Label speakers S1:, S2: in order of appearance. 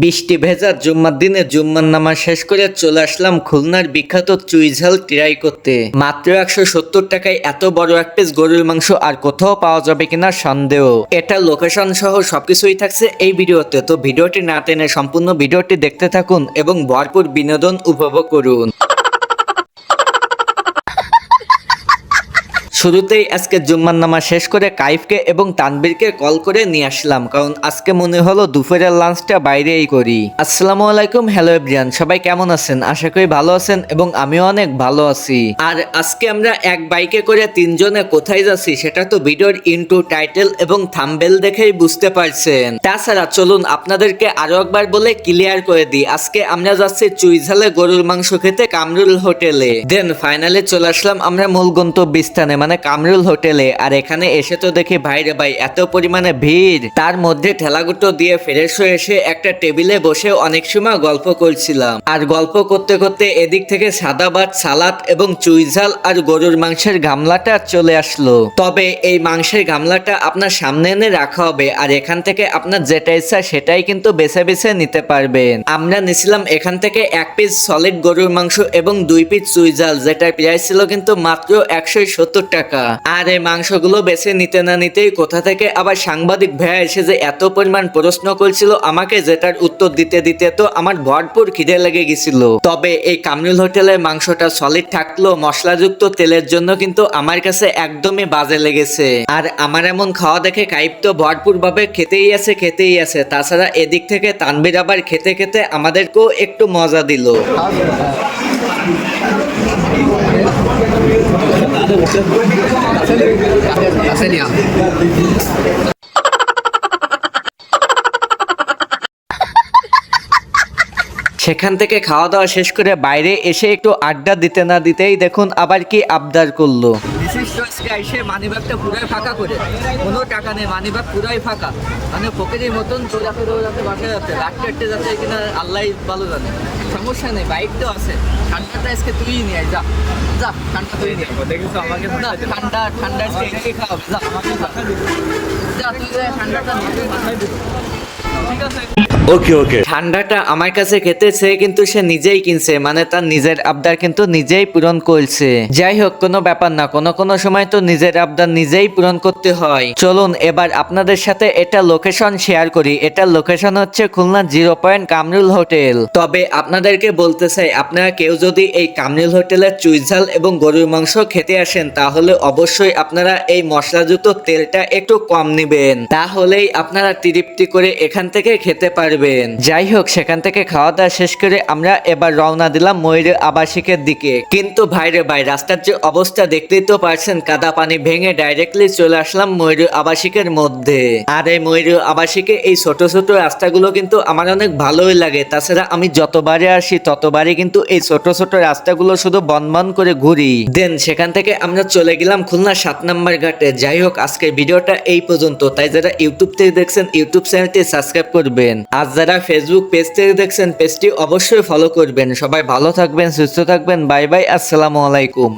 S1: বৃষ্টি ভেজা জুম্মার দিনে জুম্মার নামাজ শেষ করে চলে আসলাম খুলনার বিখ্যাত চুইঝাল ট্রাই করতে। মাত্র একশো সত্তর টাকায় এত বড় এক পিস গরুর মাংস আর কোথাও পাওয়া যাবে কিনা সন্দেহ। এটা লোকেশন সহ সবকিছুই থাকছে এই ভিডিওতে, তো ভিডিওটি না টেনে সম্পূর্ণ ভিডিওটি দেখতে থাকুন এবং ভরপুর বিনোদন উপভোগ করুন। শুরুতেই আজকে জুম্মার নামাজ শেষ করে কাইফকে এবং তানবীরকে কল করে নিয়ে আসলাম, কারণ আজকে মনে হলো দুপুরের লাঞ্চটা বাইরেই করি। আসসালামু আলাইকুম হ্যালো এভরিয়ান সবাই কেমন আছেন? আশা করি ভালো আছেন এবং আমিও অনেক ভালো আছি। আর আজকে আমরা এক বাইকে করে তিনজনে কোথায় যাচ্ছি সেটা তো ভিডিওর ইনটু টাইটেল এবং থাম্বেল দেখেই বুঝতে পারছেন। তাছাড়া চলুন আপনাদেরকে আরও একবার বলে ক্লিয়ার করে দিই, আজকে আমরা যাচ্ছি চুইঝালে গরুর মাংস খেতে কামরুল হোটেলে। দেন ফাইনালি চলে আসলাম আমরা মূল গন্তব্য স্থানে মানে কামরুল হোটেলে, আর এখানে এসে তো দেখি ভাইরে ভাই, এত পরিমাণে ভিড়। তার মধ্যে ঠেলাগুটো দিয়ে ফ্রেশ হয়ে এসে একটা টেবিলে বসে অনেক সময় গল্প করছিলাম। আর গল্প করতে করতে এদিক থেকে সাদা ভাত, সালাদ এবং চুইঝাল আর গরুর মাংসের গামলাটা চলে আসলো। তবে এই মাংসের গামলাটা আপনার সামনে এনে রাখা হবে, আর এখান থেকে আপনার যেটা ইচ্ছা সেটাই কিন্তু বেছে বেছে নিতে পারবেন। আমরা নিছিলাম এখান থেকে এক পিস সলিড গরুর মাংস এবং দুই পিস চুইঝাল যেটার প্রাইস ছিল কিন্তু মাত্র একশো সত্তর টাকা। আর এই মাংসগুলো বেছে নিতে না নিতেই কোথা থেকে আবার সাংবাদিক ভাইয়া এসে যে এত পরিমাণ প্রশ্ন করছিল, আমাকে যেটার উত্তর দিতে দিতে তো আমার ভরপুর খিদে লেগে গেছিল। তবে এই কামরুল হোটেলের মাংসটা সলিড থাকল মশলাযুক্ত তেলের জন্য কিন্তু আমার কাছে একদমই বাজে লেগেছে। আর আমার এমন খাওয়া দেখে কাইপ তো ভরপুর ভাবে খেতেই আছে খেতেই আছে। তাছাড়া এদিক থেকে তানবির আবার খেতে খেতে আমাদেরকেও একটু মজা দিল। সেখান থেকে খাওয়া দাওয়া শেষ করে বাইরে এসে একটু আড্ডা দিতে না দিতেই দেখুন আবার কি আবদার করল।
S2: আজকে এসে মানিব্যাগটা পুরাই ফাঁকা করে। কোনো টাকা নেই মানিব্যাগ পুরাই ফাঁকা। মানে ফকিরের মতন দৌড়াতে দৌড়াতে বাসা যাচ্ছে। রাত কাটতে যাচ্ছে কিনা আল্লাহ ভালো জানে। সমস্যা নেই বাইক তো আছে। ঠান্ডাটা আজকে তুই নিয়ে যা। যা ঠান্ডা তুই নিয়ে
S3: দেখেছ আমাকে
S2: না, ঠান্ডা ঠান্ডা আজকে খাওয়াবে। যা আমাকে যা। যা তুই ঠান্ডাটা ঠিক আছে।
S3: ওকে ওকে
S1: ঠান্ডাটা আমার কাছে খেতে সে কিন্তু সে নিজেই কিনছে। মানে তার নিজের আবদার কিন্তু নিজেই পূরণ করছে। যাই হোক, কোনো ব্যাপার না। কোনো কোনো সময় তো নিজের আবদার নিজেই পূরণ করতে হয়। চলুন, এবার আপনাদের সাথে এটা লোকেশন শেয়ার করি। এটা লোকেশন হচ্ছে Khulna zero point Kamrul hotel. তবে আপনাদেরকে বলতে চাই, আপনারা কেউ যদি এই কামরুল হোটেলের চুইঝাল এবং গরুর মাংস খেতে আসেন, তাহলে অবশ্যই আপনারা এই মশলাযুক্ত তেলটা একটু কম নেবেন। তাহলেই আপনারা তৃপ্তি করে এখান থেকে খেতে পারবেন। যাই হোক সেখান থেকে খাওয়া দাওয়া শেষ করে আমরা এবার রওনা দিলাম ময়ূরের আবাসিকের দিকে। কিন্তু ভাইরে ভাই, রাস্তার যে অবস্থা দেখতেই তো পারছেন, কাদা পানি ভেঙে ডাইরেক্টলি চলে আসলাম ময়ূর আবাসিকের মধ্যে। আর এই ময়ূর আবাসিকে এই ছোট ছোট রাস্তাগুলো কিন্তু আমার অনেক ভালোই লাগে। তাছাড়া আমি যতবারে আসি, ততবারই কিন্তু এই ছোট ছোট রাস্তাগুলো শুধু বনবন করে ঘুরি। দেন সেখান থেকে আমরা চলে গেলাম খুলনা সাত নাম্বার ঘাটে। যাই হোক আজকের ভিডিওটা এই পর্যন্ত। তাই যারা ইউটিউব থেকে দেখছেন ইউটিউব চ্যানেলটি সাবস্ক্রাইব করবেন। আর যারা ফেসবুক পেজ দেখছেন পেজটি অবশ্যই ফলো করবেন। সবাই ভালো থাকবেন, সুস্থ থাকবেন। বাই বাই আসসালামু আলাইকুম।